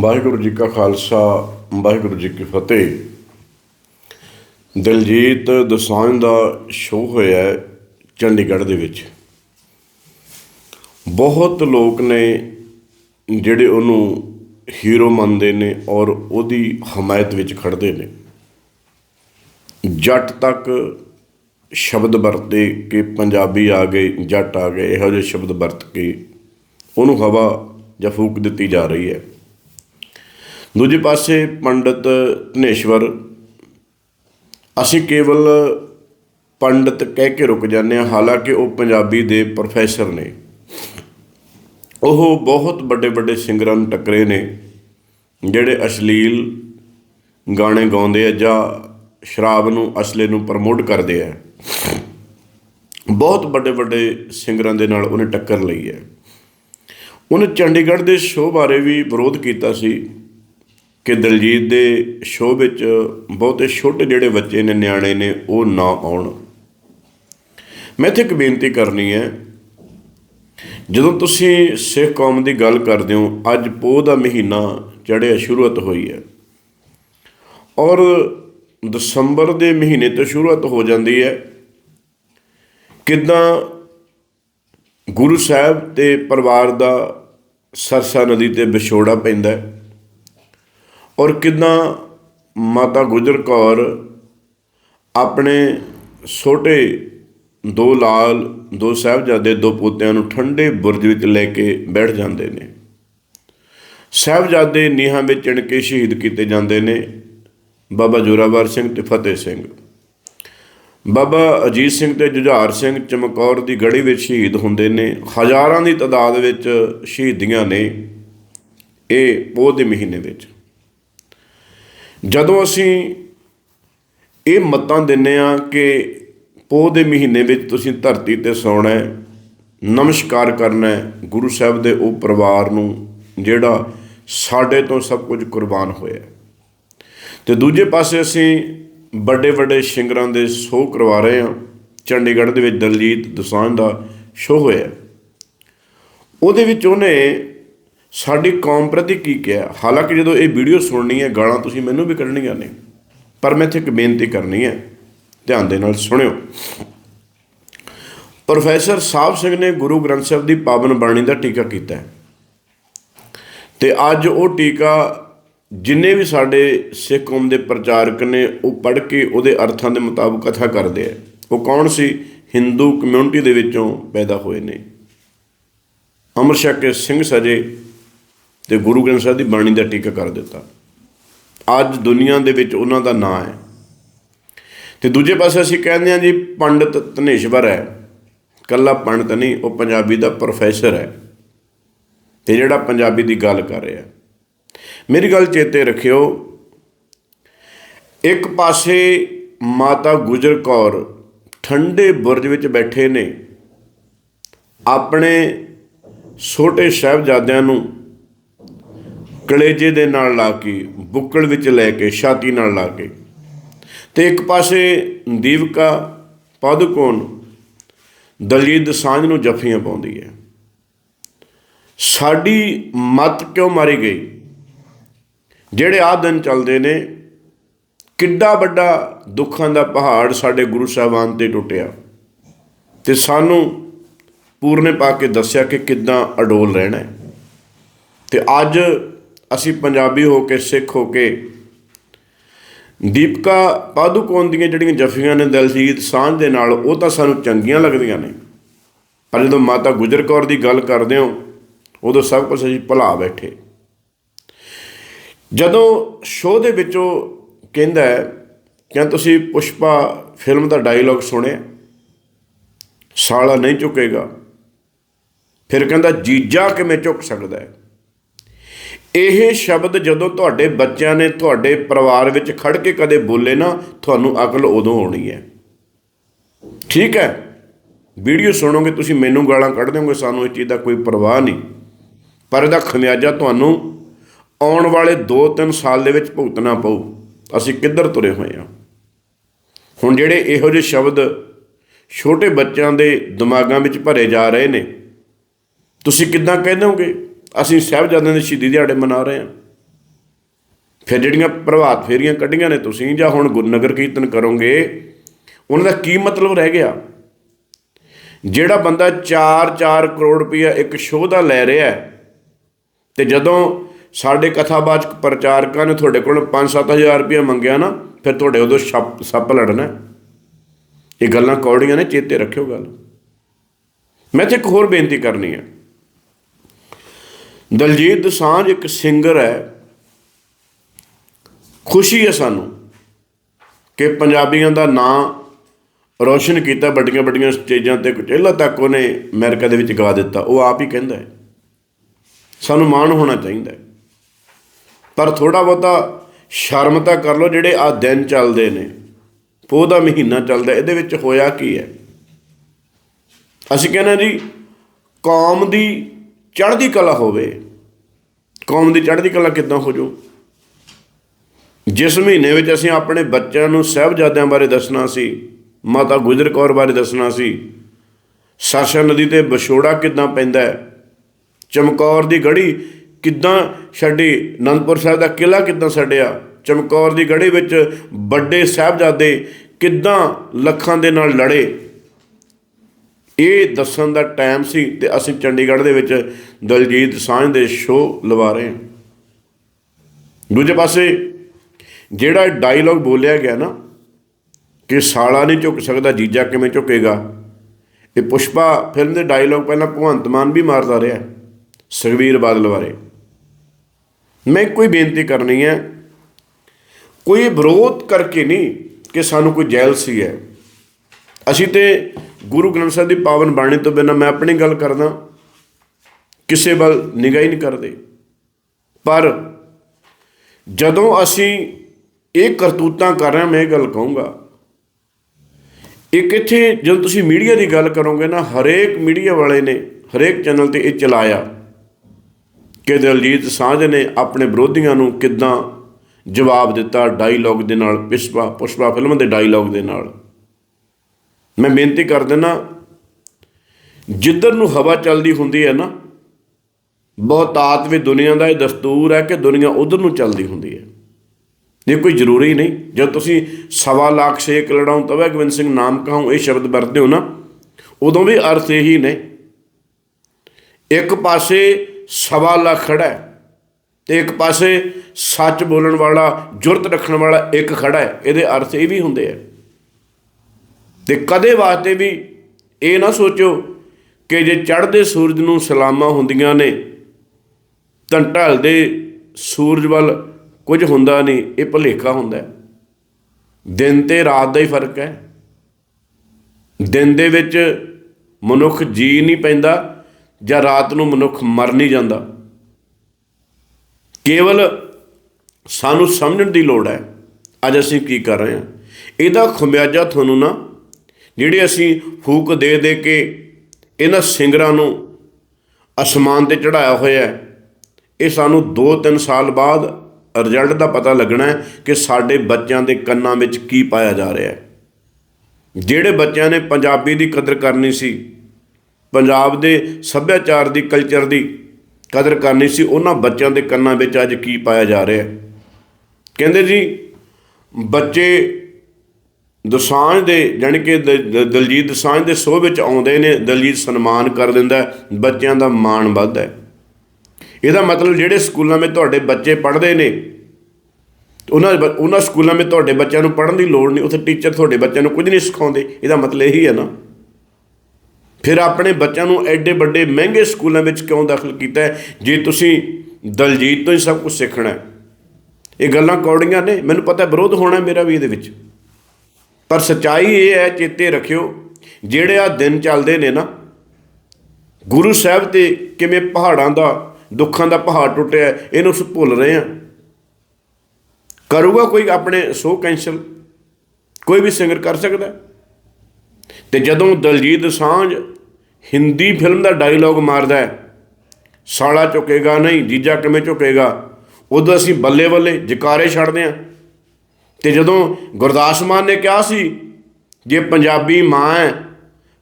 ਵਾਹਿਗੁਰੂ ਜੀ ਕਾ ਖਾਲਸਾ, ਵਾਹਿਗੁਰੂ ਜੀ ਕੀ ਫਤਿਹ। ਦਿਲਜੀਤ ਦਸਾਂਝ ਦਾ ਸ਼ੋਅ ਹੋਇਆ ਚੰਡੀਗੜ੍ਹ ਦੇ ਵਿੱਚ। ਬਹੁਤ ਲੋਕ ਨੇ ਜਿਹੜੇ ਉਹਨੂੰ ਹੀਰੋ ਮੰਨਦੇ ਨੇ ਔਰ ਉਹਦੀ ਹਮਾਇਤ ਵਿੱਚ ਖੜਦੇ ਨੇ। ਜੱਟ ਤੱਕ ਸ਼ਬਦ ਵਰਤੇ ਕਿ ਪੰਜਾਬੀ ਆ ਗਏ, ਜੱਟ ਆ ਗਏ, ਇਹੋ ਜਿਹੇ ਸ਼ਬਦ ਵਰਤ ਕੇ ਉਹਨੂੰ ਹਵਾ ਜਾਂ ਫੂਕ ਦਿੱਤੀ ਜਾ ਰਹੀ ਹੈ। ਦੂਜੇ ਪਾਸੇ ਪੰਡਤ ਧਨੇਸ਼ਵਰ, ਅਸੀਂ ਕੇਵਲ ਪੰਡਤ ਕਹਿ ਕੇ ਰੁਕ ਜਾਂਦੇ ਹਾਂ, ਹਾਲਾਂਕਿ ਉਹ ਪੰਜਾਬੀ ਦੇ ਪ੍ਰੋਫੈਸਰ ਨੇ। ਉਹ ਬਹੁਤ ਵੱਡੇ ਵੱਡੇ ਸਿੰਗਰਾਂ ਨੂੰ ਟੱਕਰੇ ਨੇ, ਜਿਹੜੇ ਅਸ਼ਲੀਲ ਗਾਣੇ ਗਾਉਂਦੇ ਆ ਜਾਂ ਸ਼ਰਾਬ ਨੂੰ, ਅਸਲੇ ਨੂੰ ਪ੍ਰਮੋਟ ਕਰਦੇ ਆ। ਬਹੁਤ ਵੱਡੇ ਵੱਡੇ ਸਿੰਗਰਾਂ ਦੇ ਨਾਲ ਉਹਨੇ ਟੱਕਰ ਲਈ ਹੈ। ਉਹਨੇ ਚੰਡੀਗੜ੍ਹ ਦੇ ਸ਼ੋਅ ਬਾਰੇ ਵੀ ਵਿਰੋਧ ਕੀਤਾ ਸੀ। ਕਿ ਦਲਜੀਤ ਦੇ ਸ਼ੋਅ ਵਿੱਚ ਬਹੁਤੇ ਛੋਟੇ ਜਿਹੜੇ ਬੱਚੇ ਨੇ, ਨਿਆਣੇ ਨੇ, ਉਹ ਨਾ ਆਉਣ। ਮੈਂ ਇੱਥੇ ਇੱਕ ਬੇਨਤੀ ਕਰਨੀ ਹੈ। ਜਦੋਂ ਤੁਸੀਂ ਸਿੱਖ ਕੌਮ ਦੀ ਗੱਲ ਕਰਦੇ ਹੋ, ਅੱਜ ਪੋਹ ਦਾ ਮਹੀਨਾ ਚੜ੍ਹਿਆ, ਸ਼ੁਰੂਆਤ ਹੋਈ ਹੈ। ਔਰ ਦਸੰਬਰ ਦੇ ਮਹੀਨੇ ਤੋਂ ਸ਼ੁਰੂਆਤ ਹੋ ਜਾਂਦੀ ਹੈ। ਕਿਦਾਂ ਗੁਰੂ ਸਾਹਿਬ ਤੇ ਪਰਿਵਾਰ ਦਾ ਸਰਸਾ ਨਦੀ ਤੇ ਵਿਛੋੜਾ ਪੈਂਦਾ ਹੈ। ਔਰ ਕਿਦਾਂ ਮਾਤਾ ਗੁਜਰ ਕੌਰ ਆਪਣੇ ਛੋਟੇ ਦੋ ਲਾਲ, ਦੋ ਸਾਹਿਬਜ਼ਾਦੇ, ਦੋ ਪੋਤਿਆਂ ਨੂੰ ਠੰਡੇ ਬੁਰਜ ਵਿੱਚ ਲੈ ਕੇ ਬੈਠ ਜਾਂਦੇ ਨੇ। ਸਾਹਿਬਜ਼ਾਦੇ ਨੀਹਾਂ ਵਿੱਚ ਚਿਣ ਕੇ ਸ਼ਹੀਦ ਕੀਤੇ ਜਾਂਦੇ ਨੇ ਬਾਬਾ ਜੋਰਾਵਰ ਸਿੰਘ ਤੇ ਫਤਿਹ ਸਿੰਘ। ਬਾਬਾ ਅਜੀਤ ਸਿੰਘ ਤੇ ਜੁਝਾਰ ਸਿੰਘ ਚਮਕੌਰ ਦੀ ਗੜੀ ਵਿੱਚ ਸ਼ਹੀਦ ਹੁੰਦੇ ਨੇ। ਹਜ਼ਾਰਾਂ ਦੀ ਤਾਦਾਦ ਵਿੱਚ ਸ਼ਹੀਦੀਆਂ ਨੇ ਇਹ ਪੋਹ ਦੇ ਮਹੀਨੇ ਵਿੱਚ। ਜਦੋਂ ਅਸੀਂ ਇਹ ਮਤਾਂ ਦਿੰਨੇ ਆ ਕਿ ਪੋਹ ਦੇ ਮਹੀਨੇ ਵਿੱਚ ਤੁਸੀਂ ਧਰਤੀ ਤੇ ਸੌਣਾ ਹੈ, ਨਮਸਕਾਰ ਕਰਨਾ ਹੈ, ਗੁਰੂ ਸਾਹਿਬ ਦੇ ਉਹ ਪਰਿਵਾਰ ਨੂੰ ਜਿਹੜਾ ਸਾਡੇ ਤੋਂ ਸਭ ਕੁਝ ਕੁਰਬਾਨ ਹੋਇਆ ਤੇ ਦੂਜੇ ਪਾਸੇ ਅਸੀਂ ਵੱਡੇ ਵੱਡੇ ਸਿੰਗਰਾਂ ਦੇ ਸ਼ੋਅ ਕਰਵਾ ਰਹੇ ਹਾਂ, ਚੰਡੀਗੜ੍ਹ ਦੇ ਵਿੱਚ ਦਲਜੀਤ ਦੋਸਾਂਝ ਦਾ ਸ਼ੋਅ ਹੋਇਆ ਉਹਦੇ ਵਿੱਚ ਉਹਨੇ ਸਾਡੀ ਕੌਮ ਪ੍ਰਤੀ ਕੀ ਕਿਹਾ ਹਾਲਾਂਕਿ ਜਦੋਂ ਇਹ ਵੀਡੀਓ ਸੁਣਨੀ ਹੈ, ਗਾਲਾਂ ਤੁਸੀਂ ਮੈਨੂੰ ਵੀ ਕੱਢਣੀਆਂ ਨੇ। ਪਰ ਮੈਂ ਇੱਥੇ ਇੱਕ ਬੇਨਤੀ ਕਰਨੀ ਹੈ, ਧਿਆਨ ਦੇ ਨਾਲ ਸੁਣਿਓ। ਪ੍ਰੋਫੈਸਰ ਸਾਹਿਬ ਸਿੰਘ ਨੇ ਗੁਰੂ ਗ੍ਰੰਥ ਸਾਹਿਬ ਦੀ ਪਾਵਨ ਬਾਣੀ ਦਾ ਟੀਕਾ ਕੀਤਾ ਹੈ। ਤੇ ਅੱਜ ਉਹ ਟੀਕਾ ਜਿੰਨੇ ਵੀ ਸਾਡੇ ਸਿੱਖ ਕੌਮ ਦੇ ਪ੍ਰਚਾਰਕ ਨੇ, ਉਹ ਪੜ੍ਹ ਕੇ ਉਹਦੇ ਅਰਥਾਂ ਦੇ ਮੁਤਾਬਕ ਕਥਾ ਕਰਦੇ ਆ ਉਹ ਕੌਣ ਸੀ? ਹਿੰਦੂ ਕਮਿਊਨਿਟੀ ਦੇ ਵਿੱਚੋਂ ਪੈਦਾ ਹੋਏ ਨੇ। ਅਮਰ ਸ਼ਾਹ ਸਿੰਘ ਸਜੇ ਤੇ ਗੁਰੂ ਗ੍ਰੰਥ ਸਾਹਿਬ ਦੀ ਬਾਣੀ ਦਾ ਟੀਕਾ ਕਰ ਦਿੱਤਾ। ਅੱਜ ਦੁਨੀਆ ਦੇ ਵਿੱਚ ਉਹਨਾਂ ਦਾ ਨਾਂ ਹੈ। ਤੇ ਦੂਜੇ ਪਾਸੇ ਅਸੀਂ ਕਹਿੰਦੇ ਹਾਂ ਜੀ, ਪੰਡਤ ਧਨੇਸ਼ਵਰ ਹੈ। ਕੱਲਾ ਪੰਡਤ ਨਹੀਂ, ਉਹ ਪੰਜਾਬੀ ਦਾ ਪ੍ਰੋਫੈਸਰ ਹੈ। ਤੇ ਜਿਹੜਾ ਪੰਜਾਬੀ ਦੀ ਗੱਲ ਕਰ ਰਿਹਾ। ਮੇਰੀ ਗੱਲ ਚੇਤੇ ਰੱਖਿਓ, ਇੱਕ ਪਾਸੇ ਮਾਤਾ ਗੁਜਰ ਕੌਰ ਠੰਡੇ ਬੁਰਜ ਵਿੱਚ ਬੈਠੇ ਨੇ। ਆਪਣੇ ਛੋਟੇ ਸਾਹਿਬਜ਼ਾਦਿਆਂ ਨੂੰ ਕਲੇਜੇ ਦੇ ਨਾਲ ਲਾ ਕੇ, ਬੁੱਕਲ ਵਿੱਚ ਲੈ ਕੇ, ਛਾਤੀ ਨਾਲ ਲਾ ਕੇ। ਤੇ ਇੱਕ ਪਾਸੇ ਦੀਵਕਾ, ਪਾਦੂਕੋਣ, ਦਲਜੀਤ ਸਾਂਝ ਨੂੰ ਜੱਫੀਆਂ ਪਾਉਂਦੀ ਹੈ। ਸਾਡੀ ਮਤ ਕਿਉਂ ਮਾਰੀ ਗਈ? ਜਿਹੜੇ ਆ ਦਿਨ ਚੱਲਦੇ ਨੇ, ਕਿੱਡਾ ਵੱਡਾ ਦੁੱਖਾਂ ਦਾ ਪਹਾੜ ਸਾਡੇ ਗੁਰੂ ਸਾਹਿਬਾਨ ਤੇ ਟੁੱਟਿਆ। ਤੇ ਸਾਨੂੰ ਪੂਰਨੇ ਪਾ ਕੇ ਦੱਸਿਆ ਕਿ ਕਿੱਦਾਂ ਅਡੋਲ ਰਹਿਣਾ ਹੈ। ਤੇ ਅੱਜ ਅਸੀਂ ਪੰਜਾਬੀ ਹੋ ਕੇ, ਸਿੱਖ ਹੋ ਕੇ, ਦੀਪਕਾ ਪਾਦੂਕੋਣ ਦੀਆਂ ਜਿਹੜੀਆਂ ਜਫੀਆਂ ਨੇ ਦਲਜੀਤ ਸਾਂਝ ਦੇ ਨਾਲ, ਉਹ ਤਾਂ ਸਾਨੂੰ ਚੰਗੀਆਂ ਲੱਗਦੀਆਂ ਨੇ। ਪਰ ਜਦੋਂ ਮਾਤਾ ਗੁਜਰ ਕੌਰ ਦੀ ਗੱਲ ਕਰਦੇ ਹੋ, ਉਦੋਂ ਸਭ ਕੁਝ ਅਸੀਂ ਭੁਲਾ ਬੈਠੇ। ਜਦੋਂ ਸ਼ੋਅ ਦੇ ਵਿੱਚੋਂ ਕਹਿੰਦਾ ਹੈ ਕਿ ਤੁਸੀਂ ਪੁਸ਼ਪਾ ਫਿਲਮ ਦਾ ਡਾਇਲੌਗ ਸੁਣਿਆ? ਸਾਲਾ ਨਹੀਂ ਝੁਕੇਗਾ। ਫਿਰ ਕਹਿੰਦਾ, ਜੀਜਾ ਕਿਵੇਂ ਝੁਕ ਸਕਦਾ ਹੈ? ਇਹ ਸ਼ਬਦ ਜਦੋਂ ਤੁਹਾਡੇ ਬੱਚਿਆਂ ਨੇ ਤੁਹਾਡੇ ਪਰਿਵਾਰ ਵਿੱਚ ਖੜ ਕੇ ਕਦੇ ਬੋਲੇ ਨਾ, ਤੁਹਾਨੂੰ ਅਕਲ ਉਦੋਂ ਆਉਣੀ ਹੈ। ਠੀਕ ਹੈ? ਵੀਡੀਓ ਸੁਣੋਗੇ, ਤੁਸੀਂ ਮੈਨੂੰ ਗਾਲਾਂ ਕੱਢ ਦਿਓਗੇ, ਸਾਨੂੰ ਇਸ ਚੀਜ਼ ਦਾ ਕੋਈ ਪਰਵਾਹ ਨਹੀਂ। ਪਰ ਇਹਦਾ ਖਮਿਆਜਾ ਤੁਹਾਨੂੰ ਆਉਣ ਵਾਲੇ 2-3 ਸਾਲ ਦੇ ਵਿੱਚ ਭੁਗਤਣਾ ਪਊ। ਅਸੀਂ ਕਿੱਧਰ ਤੁਰੇ ਹੋਏ ਹਾਂ? ਹੁਣ ਜਿਹੜੇ ਇਹੋ ਜਿਹੇ ਸ਼ਬਦ ਛੋਟੇ ਬੱਚਿਆਂ ਦੇ ਦਿਮਾਗਾਂ ਵਿੱਚ ਭਰੇ ਜਾ ਰਹੇ ਨੇ, ਤੁਸੀਂ ਕਿੱਦਾਂ ਕਹਿੰਦੇ ਹੋਗੇ ਅਸੀਂ ਸਾਹਿਬਜ਼ਾਦਿਆਂ ਦੇ ਸ਼ਹੀਦੀ ਦਿਹਾੜੇ ਮਨਾ ਰਹੇ ਹਾਂ। ਫਿਰ ਜਿਹੜੀਆਂ ਪ੍ਰਭਾਤ ਫੇਰੀਆਂ ਕੱਢੀਆਂ ਨੇ ਤੁਸੀਂ, ਜਾਂ ਹੁਣ ਗੁਰ ਨਗਰ ਕੀਰਤਨ ਕਰੋਗੇ, ਉਹਨਾਂ ਦਾ ਕੀ ਮਤਲਬ ਰਹਿ ਗਿਆ? ਜਿਹੜਾ ਬੰਦਾ 4-4 ਕਰੋੜ ਰੁਪਇਆ ਇੱਕ ਸ਼ੋਅ ਦਾ ਲੈ ਰਿਹਾ ਹੈ, ਤੇ ਜਦੋਂ ਸਾਡੇ ਕਥਾਵਾਚਕ ਪ੍ਰਚਾਰਕਾਂ ਨੇ ਤੁਹਾਡੇ ਕੋਲ 5-7000 ਰੁਪਇਆ ਮੰਗਿਆ ਨਾ, ਫਿਰ ਤੁਹਾਡੇ ਉਦੋਂ ਸੱਪ ਸੱਪ ਲੜਨਾ ਇਹ ਗੱਲਾਂ ਕੌੜੀਆਂ ਨੇ, ਚੇਤੇ ਰੱਖਿਓ ਗੱਲ। ਮੈਂ ਤੇ ਇੱਕ ਹੋਰ ਬੇਨਤੀ ਕਰਨੀ ਹੈ। ਦਲਜੀਤ ਦੋਸਾਂਝ ਇੱਕ ਸਿੰਗਰ ਹੈ। ਖੁਸ਼ੀ ਹੈ ਸਾਨੂੰ ਕਿ ਪੰਜਾਬੀਆਂ ਦਾ ਨਾਂ ਰੋਸ਼ਨ ਕੀਤਾ, ਵੱਡੀਆਂ ਵੱਡੀਆਂ ਸਟੇਜਾਂ ਤੇ ਕੁਚੇਲਾ ਤੱਕ ਉਹਨੇ ਅਮਰੀਕਾ ਦੇ ਵਿੱਚ ਗਾ ਦਿੱਤਾ। ਉਹ ਆਪ ਹੀ ਕਹਿੰਦਾ ਹੈ, ਸਾਨੂੰ ਮਾਣ ਹੋਣਾ ਚਾਹੀਦਾ ਪਰ ਥੋੜਾ ਬਹੁਤਾ ਸ਼ਰਮ ਤਾਂ ਕਰ ਲਓ, ਜਿਹੜੇ ਆ ਦਿਨ ਚੱਲਦੇ ਨੇ, ਪੋਹ ਦਾ ਮਹੀਨਾ ਚੱਲਦਾ, ਇਹਦੇ ਵਿੱਚ ਹੋਇਆ ਕੀ ਹੈ? ਅਸੀਂ ਕਹਿੰਦੇ ਜੀ, ਕੌਮ ਦੀ ਚੜ੍ਹਦੀ ਕਲਾ ਹੋਵੇ, ਕੌਮ ਦੀ ਚੜ੍ਹਦੀ ਕਲਾ ਕਿੱਦਾਂ ਹੋ ਜਾਊ? ਜਿਸ ਮਹੀਨੇ ਵਿੱਚ ਅਸੀਂ ਆਪਣੇ ਬੱਚਿਆਂ ਨੂੰ ਸਾਹਿਬਜ਼ਾਦਿਆਂ ਬਾਰੇ ਦੱਸਣਾ ਸੀ, ਮਾਤਾ ਗੁਜਰ ਕੌਰ ਬਾਰੇ ਦੱਸਣਾ ਸੀ ਸਰਸਾ ਨਦੀ ਤੇ ਵਿਛੋੜਾ ਕਿੱਦਾਂ ਪੈਂਦਾ ਹੈ, ਚਮਕੌਰ ਦੀ ਗੜੀ ਕਿੱਦਾਂ ਛੱਡੀ ਅਨੰਦਪੁਰ ਸਾਹਿਬ ਦਾ ਕਿਲਾ ਕਿੱਦਾਂ ਛੱਡਿਆ ਚਮਕੌਰ ਦੀ ਗੜੀ ਵਿੱਚ ਵੱਡੇ ਸਾਹਿਬਜ਼ਾਦੇ ਕਿੱਦਾਂ ਲੱਖਾਂ ਦੇ ਨਾਲ ਲੜੇ ਇਹ ਦੱਸਣ ਦਾ ਟਾਈਮ ਸੀ ਤੇ ਅਸੀਂ ਚੰਡੀਗੜ੍ਹ ਦੇ ਵਿੱਚ ਦਲਜੀਤ ਸਾਂਝ ਦੇ ਸ਼ੋਅ ਲਵਾ ਰਹੇ ਹਾਂ। ਦੂਜੇ ਪਾਸੇ ਜਿਹੜਾ ਡਾਇਲੌਗ ਬੋਲਿਆ ਗਿਆ ਨਾ ਕਿ ਸਾਲਾ ਨਹੀਂ ਝੁਕ ਸਕਦਾ, ਜੀਜਾ ਕਿਵੇਂ ਝੁਕੇਗਾ? ਇਹ ਪੁਸ਼ਪਾ ਫਿਲਮ ਦੇ ਡਾਇਲੌਗ ਪਹਿਲਾਂ ਭਗਵੰਤ ਮਾਨ ਵੀ ਮਾਰਦਾ ਰਿਹਾ, ਸੁਖਬੀਰ ਬਾਦਲ ਬਾਰੇ। ਮੈਂ ਕੋਈ ਬੇਨਤੀ ਕਰਨੀ ਹੈ, ਕੋਈ ਵਿਰੋਧ ਕਰਕੇ ਨਹੀਂ ਕਿ ਸਾਨੂੰ ਕੋਈ ਜੈਲਸੀ ਹੈ। ਅਸੀਂ ਤੇ ਗੁਰੂ ਗ੍ਰੰਥ ਸਾਹਿਬ ਦੀ ਪਾਵਨ ਬਾਣੀ ਤੋਂ ਬਿਨਾਂ ਮੈਂ ਆਪਣੀ ਗੱਲ ਕਰਦਾ, ਕਿਸੇ ਵੱਲ ਨਿਗਾਹ ਹੀ ਨਹੀਂ ਕਰਦੇ। ਪਰ ਜਦੋਂ ਅਸੀਂ ਇਹ ਕਰਤੂਤਾਂ ਕਰ ਰਹੇ ਹਾਂ, ਮੈਂ ਇਹ ਗੱਲ ਕਹੂੰਗਾ, ਇੱਕ ਇੱਥੇ ਜਦੋਂ ਤੁਸੀਂ ਮੀਡੀਆ ਦੀ ਗੱਲ ਕਰੋਗੇ ਨਾ, ਹਰੇਕ ਮੀਡੀਆ ਵਾਲੇ ਨੇ, ਹਰੇਕ ਚੈਨਲ ਤੇ ਇਹ ਚਲਾਇਆ ਕਿ ਦਲਜੀਤ ਸਾਂਝ ਨੇ ਆਪਣੇ ਵਿਰੋਧੀਆਂ ਨੂੰ ਕਿੱਦਾਂ ਜਵਾਬ ਦਿੱਤਾ ਡਾਇਲੌਗ ਦੇ ਨਾਲ, ਪੁਸ਼ਪਾ ਪੁਸ਼ਪਾ ਫਿਲਮ ਦੇ ਡਾਇਲੌਗ ਦੇ ਨਾਲ। ਮੈਂ ਬੇਨਤੀ ਕਰ ਦਿੰਦਾ ਜਿੱਧਰ ਨੂੰ ਹਵਾ ਚੱਲਦੀ ਹੁੰਦੀ ਹੈ ਨਾ ਬਹੁਤਾਤ ਵੀ ਦੁਨੀਆ ਦਾ ਇਹ ਦਸਤੂਰ ਹੈ ਕਿ ਦੁਨੀਆ ਉਧਰ ਨੂੰ ਚੱਲਦੀ ਹੁੰਦੀ ਹੈ। ਇਹ ਕੋਈ ਜ਼ਰੂਰੀ ਨਹੀਂ। ਜਦ ਤੁਸੀਂ ਸਵਾ ਲੱਖ ਛੇਕ ਲੜਾਉਂ ਤਵੇ ਗੋਬਿੰਦ ਸਿੰਘ ਨਾਮ ਕਹਾਉਂ ਇਹ ਸ਼ਬਦ ਵਰਤਦੇ ਹੋ ਨਾ, ਉਦੋਂ ਵੀ ਅਰਥ ਇਹੀ ਨੇ। ਇੱਕ ਪਾਸੇ ਸਵਾ ਲੱਖ ਖੜਾ ਹੈ ਤੇ ਇੱਕ ਪਾਸੇ ਸੱਚ ਬੋਲਣ ਵਾਲਾ, ਜੁਰਤ ਰੱਖਣ ਵਾਲਾ ਇੱਕ ਖੜਾ ਹੈ। ਇਹਦੇ ਅਰਥ ਇਹ ਵੀ ਹੁੰਦੇ ਆ। ਤੇ ਕਦੇ ਵਾਸਤੇ ਵੀ ਇਹ ਨਾ ਸੋਚੋ ਕਿ ਜੇ ਚੜ੍ਹਦੇ ਸੂਰਜ ਨੂੰ ਸਲਾਮਾਂ ਹੁੰਦੀਆਂ ਨੇ, ਤਾਂ ਢਲਦੇ ਸੂਰਜ ਵੱਲ ਕੁਝ ਹੁੰਦਾ ਨਹੀਂ, ਇਹ ਭੁਲੇਖਾ ਹੁੰਦਾ ਦਿਨ ਤੇ ਰਾਤ ਦਾ ਹੀ ਫ਼ਰਕ ਹੈ। ਦਿਨ ਦੇ ਵਿੱਚ ਮਨੁੱਖ ਜੀ ਨਹੀਂ ਪੈਂਦਾ ਜਾਂ ਰਾਤ ਨੂੰ ਮਨੁੱਖ ਮਰ ਨਹੀਂ ਜਾਂਦਾ। ਕੇਵਲ ਸਾਨੂੰ ਸਮਝਣ ਦੀ ਲੋੜ ਹੈ। ਅੱਜ ਅਸੀਂ ਕੀ ਕਰ ਰਹੇ ਹਾਂ? ਇਹਦਾ ਖਮਿਆਜਾ ਤੁਹਾਨੂੰ ਨਾ ਜਿਹੜੇ ਅਸੀਂ ਫੂਕ ਦੇ ਦੇ ਕੇ ਇਹਨਾਂ ਸਿੰਗਰਾਂ ਨੂੰ ਅਸਮਾਨ ਤੇ ਚੜਾਇਆ ਹੋਇਆ ਹੈ, ਇਹ ਸਾਨੂੰ 2-3 ਸਾਲ ਬਾਅਦ ਰਿਜ਼ਲਟ ਦਾ ਪਤਾ ਲੱਗਣਾ ਹੈ ਕਿ ਸਾਡੇ ਬੱਚਿਆਂ ਦੇ ਕੰਨਾਂ ਵਿੱਚ ਕੀ ਪਾਇਆ ਜਾ ਰਿਹਾ ਹੈ। ਜਿਹੜੇ ਬੱਚਿਆਂ ਨੇ ਪੰਜਾਬੀ ਦੀ ਕਦਰ ਕਰਨੀ ਸੀ, ਪੰਜਾਬ ਦੇ ਸੱਭਿਆਚਾਰ ਦੀ ਕਲਚਰ ਦੀ ਕਦਰ ਕਰਨੀ ਸੀ, ਉਹਨਾਂ ਬੱਚਿਆਂ ਦੇ ਕੰਨਾਂ ਵਿੱਚ ਅੱਜ ਕੀ ਪਾਇਆ ਜਾ ਰਿਹਾ ਹੈ? ਕਹਿੰਦੇ ਜੀ, ਬੱਚੇ ਦਸਾਂਝ ਦੇ, ਜਾਣੀ ਕਿ ਦਲਜੀਤ ਦਸਾਂਝ ਦੇ ਸੋਹ ਵਿੱਚ ਆਉਂਦੇ ਨੇ, ਦਲਜੀਤ ਸਨਮਾਨ ਕਰ ਦਿੰਦਾ ਬੱਚਿਆਂ ਦਾ ਮਾਣ ਵੱਧਦਾ ਇਹਦਾ ਮਤਲਬ ਜਿਹੜੇ ਸਕੂਲਾਂ ਵਿੱਚ ਤੁਹਾਡੇ ਬੱਚੇ ਪੜ੍ਹਦੇ ਨੇ, ਉਹਨਾਂ ਬ- ਉਹਨਾਂ ਸਕੂਲਾਂ ਵਿੱਚ ਤੁਹਾਡੇ ਬੱਚਿਆਂ ਨੂੰ ਪੜ੍ਹਨ ਦੀ ਲੋੜ ਨਹੀਂ, ਉੱਥੇ ਟੀਚਰ ਤੁਹਾਡੇ ਬੱਚਿਆਂ ਨੂੰ ਕੁਝ ਨਹੀਂ ਸਿਖਾਉਂਦੇ, ਇਹਦਾ ਮਤਲਬ ਇਹੀ ਹੈ ਨਾ। ਫਿਰ ਆਪਣੇ ਬੱਚਿਆਂ ਨੂੰ ਐਡੇ ਵੱਡੇ ਮਹਿੰਗੇ ਸਕੂਲਾਂ ਵਿੱਚ ਕਿਉਂ ਦਾਖਲ ਕੀਤਾ ਜੇ ਤੁਸੀਂ ਦਲਜੀਤ ਤੋਂ ਹੀ ਸਭ ਕੁਝ ਸਿੱਖਣਾ ਇਹ ਗੱਲਾਂ ਕੌੜੀਆਂ ਨੇ, ਮੈਨੂੰ ਪਤਾ ਵਿਰੋਧ ਹੋਣਾ ਮੇਰਾ ਵੀ ਇਹਦੇ ਵਿੱਚ। ਪਰ ਸਚਾਈ ਇਹ ਹੈ, ਚੇਤੇ ਰੱਖਿਓ, ਜਿਹੜੇ ਆ ਦਿਨ ਚੱਲਦੇ ਨੇ ਨਾ, ਗੁਰੂ ਸਾਹਿਬ ਤੇ ਕਿਵੇਂ ਪਹਾੜਾਂ ਦਾ, ਦੁੱਖਾਂ ਦਾ ਪਹਾੜ ਟੁੱਟਿਆ ਇਹਨੂੰ ਅਸੀਂ ਭੁੱਲ ਰਹੇ ਹਾਂ। ਕਰੂਗਾ ਕੋਈ ਆਪਣੇ ਸੋ ਕੈਂਸਲ? ਕੋਈ ਵੀ ਸਿੰਗਰ ਕਰ ਸਕਦਾ ਹੈ। ਤੇ ਜਦੋਂ ਦਲਜੀਤ ਸਾਂਝ ਹਿੰਦੀ ਫਿਲਮ ਦਾ ਡਾਇਲੌਗ ਮਾਰਦਾ ਹੈ, ਸਾਲਾ ਝੁਕੇਗਾ ਨਹੀਂ, ਜੀਜਾ ਕਿਵੇਂ ਝੁਕੇਗਾ? ਉਦੋਂ ਅਸੀਂ ਬੱਲੇ ਬੱਲੇ ਜਕਾਰੇ ਛੱਡਦੇ ਹਾਂ। ਤੇ ਜਦੋਂ ਗੁਰਦਾਸ ਮਾਨ ਨੇ ਕਿਹਾ ਸੀ, ਜੇ ਪੰਜਾਬੀ ਮਾਂ ਹੈ,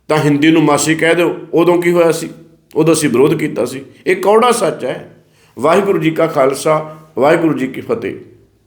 ਤਾਂ ਹਿੰਦੀ ਨੂੰ ਮਾਸੀ ਕਹਿ ਦਿਓ। ਉਦੋਂ ਕੀ ਹੋਇਆ ਸੀ? ਉਦੋਂ ਅਸੀਂ ਵਿਰੋਧ ਕੀਤਾ ਸੀ। ਇਹ ਕੌੜਾ ਸੱਚ ਹੈ। ਵਾਹਿਗੁਰੂ ਜੀ ਕਾ ਖਾਲਸਾ, ਵਾਹਿਗੁਰੂ ਜੀ ਕੀ ਫਤਿਹ।